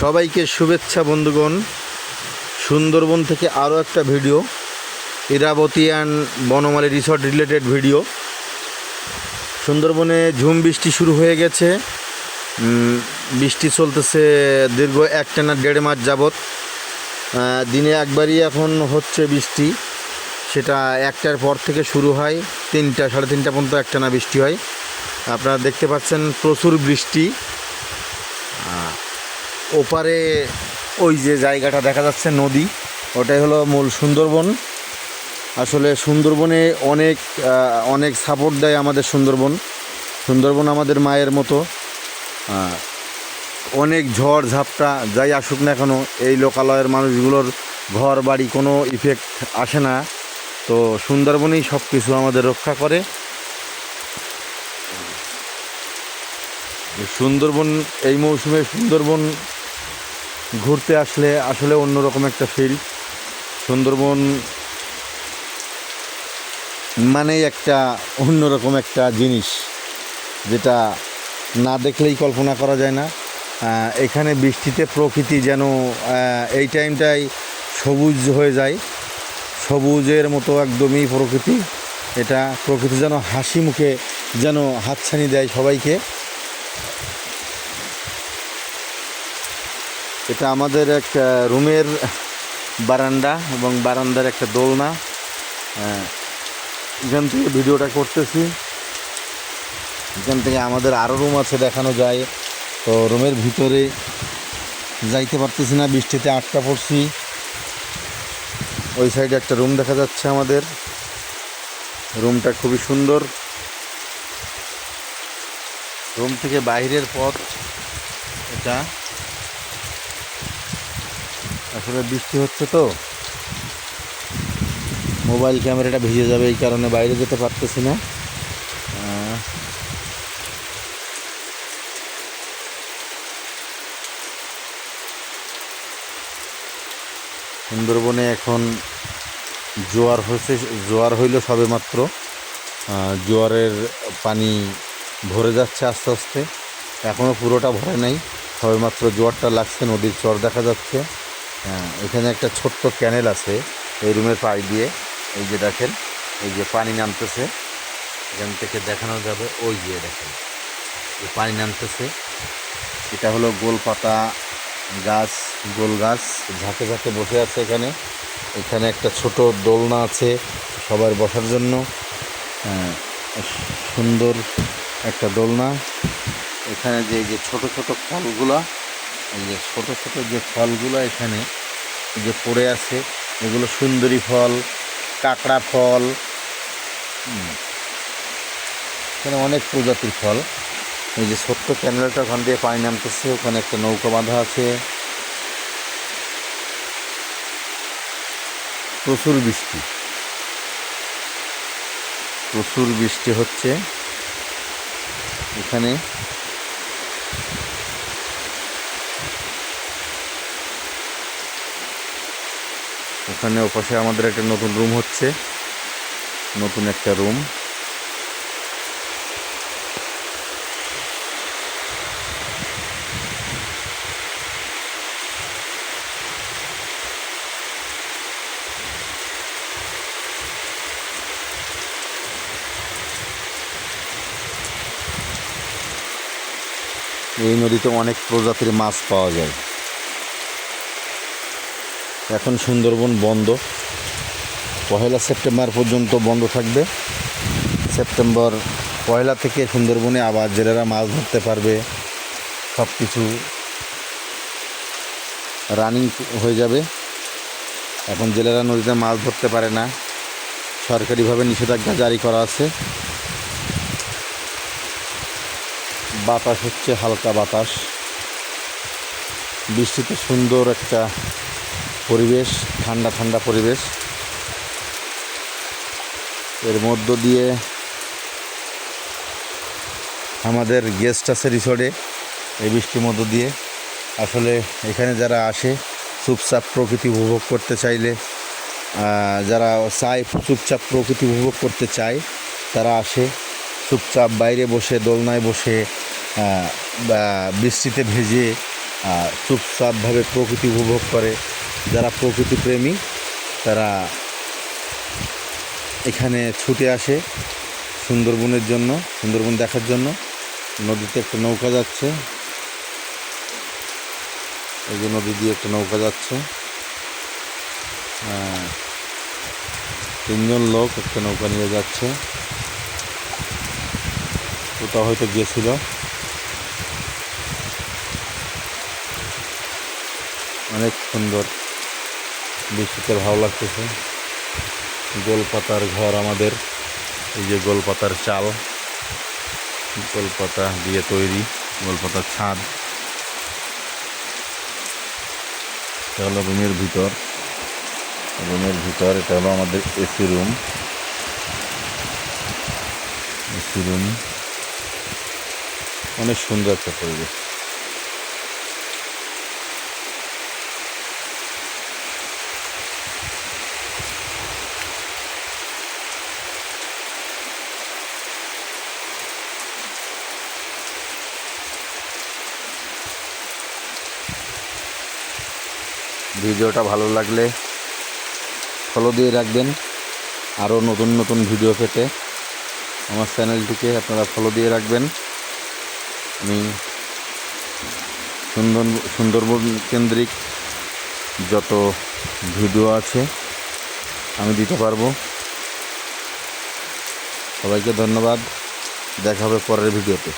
সবাইকে শুভেচ্ছা বন্ধুগণ। সুন্দরবন থেকে আরও একটা video Irabati and Banamali resort related video. সুন্দরবনে ঝুম বৃষ্টি শুরু হয়ে গেছে। বৃষ্টি চলতেছে দীর্ঘ এক টানা দেড় মাস যাবৎ। দিনে একবারই এখন হচ্ছে বৃষ্টি। সেটা একটার পর থেকে শুরু হয়, তিনটা, সাড়ে তিনটা পর্যন্ত একটানা বৃষ্টি হয়। আপনারা দেখতে পাচ্ছেন প্রচুর বৃষ্টি। ওপারে ওই যে জায়গাটা দেখা যাচ্ছে, নদী। ওটাই হলো মূল সুন্দরবন। আসলে সুন্দরবনে অনেক অনেক সাপোর্ট দেয় আমাদের সুন্দরবন। সুন্দরবন আমাদের মায়ের মতো। অনেক ঝড়, ঝাপটা যাই আসুক না কেন, এই লোকালয়ের মানুষগুলোর ঘর বাড়ি কোনো ইফেক্ট আসে না। তো সুন্দরবনেই সব কিছু আমাদের রক্ষা করে। সুন্দরবন, এই মৌসুমে সুন্দরবন ঘুরতে আসলে আসলে অন্যরকম একটা ফিল সুন্দরবন মানেই একটা অন্যরকম একটা জিনিস, যেটা না দেখলেই কল্পনা করা যায় না। এখানে বৃষ্টিতে প্রকৃতি যেন এই টাইমটাই সবুজ হয়ে যায়। সবুজের মতো একদমই প্রকৃতি। এটা প্রকৃতি যেন হাসি মুখে যেন হাতছানি দেয় সবাইকে। এটা আমাদের এক রুমের বারান্দা এবং বারান্দার একটা দোলনা। এখান থেকে ভিডিওটা করতেছি। এখান থেকে আমাদের আরও রুম আছে দেখানো যায়। তো রুমের ভিতরে যাইতে পারতেছি না, বৃষ্টিতে আটকা পড়ছি। ওই সাইডে একটা রুম দেখা যাচ্ছে আমাদের। রুমটা খুবই সুন্দর। রুম থেকে বাইরের পথ এটা। আসলে বৃষ্টি হচ্ছে তো। মোবাইল ক্যামেরাটা ভিজে যাবে এই কারণে বাইরে যেতে পারতেছি না। সুন্দরবনে এখন জোয়ার হয়েছে, জোয়ার হইল সবে মাত্র। জোয়ারের পানি ভরে যাচ্ছে আস্তে আস্তে। এখনও পুরোটা ভরে নাই। সবেমাত্র জোয়ারটা লাগছে, নদীর চর দেখা যাচ্ছে। হ্যাঁ, এখানে একটা ছোট্ট ক্যানেল আছে এই রুমের পাড়ি দিয়ে। এই যে দেখেন এই যে পানি নামতেছে। এখান থেকে দেখানো যাবে ওই যে দেখেন এই পানি নামতেছে। এটা হলো গোলপাতা গাছ গোল গাছ ঝাঁকে ঝাঁকে বসে আছে এখানে। এখানে একটা ছোট দোলনা আছে সবার বসার জন্য। হ্যাঁ, সুন্দর একটা দোলনা। এখানে যে যে ছোট ছোট ফলগুলা এই যে ছোট ছোট যে ফলগুলো এখানে যে পড়ে আছে, এগুলো সুন্দরী ফল, কাঁকড়া ফল এখানে অনেক প্রজাতির ফল। এই যে ছোট্ট ক্যানেলটা ওখান দিয়ে পানি নামতেছে, ওখানে একটা নৌকা বাঁধা আছে। প্রচুর বৃষ্টি। প্রচুর বৃষ্টি হচ্ছে। এখানে ওখানে ওপাশে আমাদের একটা নতুন রুম হচ্ছে। নতুন একটা রুম এই নদীতে অনেক প্রজাতির মাছ পাওয়া যায়। এখন সুন্দরবন বন্ধ। পহেলা সেপ্টেম্বর পর্যন্ত বন্ধ থাকবে। সেপ্টেম্বর পয়লা থেকে সুন্দরবনে আবার জেলেরা মাছ ধরতে পারবে। সব কিছু রানিং হয়ে যাবে। এখন জেলেরা নদীতে মাছ ধরতে পারে না। সরকারিভাবে নিষেধাজ্ঞা জারি করা আছে। বাতাস হচ্ছে, হালকা বাতাস। বৃষ্টিতে সুন্দর একটা পরিবেশ, ঠান্ডা ঠান্ডা পরিবেশ। এর মধ্য দিয়ে আমাদের গেস্ট আছে রিসোর্টে, এই বৃষ্টির মধ্য দিয়ে। আসলে এখানে যারা আসে, চুপচাপ প্রকৃতি উপভোগ করতে চাইলে যারা চায় চুপচাপ প্রকৃতি উপভোগ করতে চায়, তারা আসে, চুপচাপ বাইরে বসে, দোলনায় বসে বৃষ্টিতে ভেজে চুপচাপভাবে প্রকৃতি উপভোগ করে। যারা প্রকৃতি প্রেমী, তারা এখানে ছুটে আসে সুন্দরবনের জন্য, সুন্দরবন দেখার জন্য। নদীতে একটা নৌকা যাচ্ছে। এই যে নদী দিয়ে একটা নৌকা যাচ্ছে। তিনজন লোক একটা নৌকা নিয়ে যাচ্ছে। ওটা হয়তো গিয়েছিল অনেক সুন্দর। দৃশ্যতে ভালো লাগতেছে। গোলপাতার ঘর আমাদের। এই যে গোলপাতার চাল। গোলপাতা দিয়ে তৈরি, গোলপাতার ছাদ। এটা হলো রুমের ভিতর। রুমের ভিতর এটা হলো আমাদের এসি রুম। AC room. অনেক সুন্দর একটা পরিবেশ। ভিডিওটা ভালো লাগলে ফলো দিয়ে রাখবেন। আরও নতুন নতুন ভিডিও পেতে আমার চ্যানেলটিকে আপনারা ফলো দিয়ে রাখবেন। আমি সুন্দর সুন্দরবন কেন্দ্রিক যত ভিডিও আছে, আমি দিতে পারব। সবাইকে ধন্যবাদ। দেখা হবে পরের ভিডিওতে।